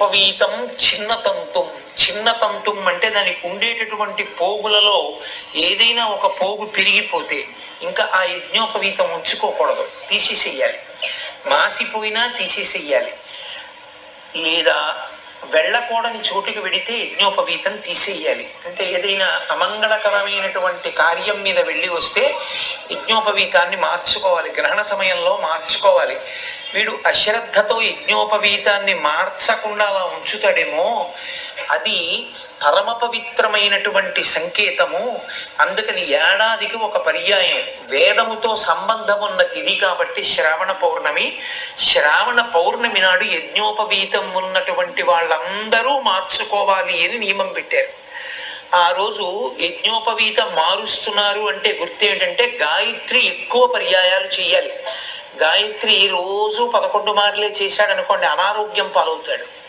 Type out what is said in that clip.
ఉపవీతం చిన్న తంతుం చిన్న తంతుం అంటే దానికి ఉండేటటువంటి పోగులలో ఏదైనా ఒక పోగు పెరిగిపోతే ఇంకా ఆ యజ్ఞోపవీతం ఉంచుకోకూడదు. తీసేసేయాలి. మాసిపోయినా తీసేసేయాలి. లేదా వెళ్ళకూడని చోటుకి వెడితే యజ్ఞోపవీతం తీసేయాలి. అంటే ఏదైనా అమంగళకరమైనటువంటి కార్యం మీద వెళ్ళి వస్తే యజ్ఞోపవీతాన్ని మార్చుకోవాలి. గ్రహణ సమయంలో మార్చుకోవాలి. వీడు అశ్రద్ధతో యజ్ఞోపవీతాన్ని మార్చకుండా అలా ఉంచుతాడేమో అది పరమ పవిత్రమైనటువంటి సంకేతము. అందుకని ఏడాదికి ఒక పర్యాయం వేదముతో సంబంధం ఉన్న తిథి కాబట్టి శ్రావణ పౌర్ణమి. శ్రావణ పౌర్ణమి నాడు యజ్ఞోపవీతం ఉన్నటువంటి వాళ్ళందరూ మార్చుకోవాలి అని నియమం పెట్టారు. ఆ రోజు యజ్ఞోపవీతం మారుస్తున్నారు అంటే గుర్తు ఏంటంటే గాయత్రి ఎక్కువ పర్యాయాలు చేయాలి. గాయత్రి రోజు పదకొండు మార్లే చేశాడనుకోండి అనారోగ్యం పాలవుతాడు.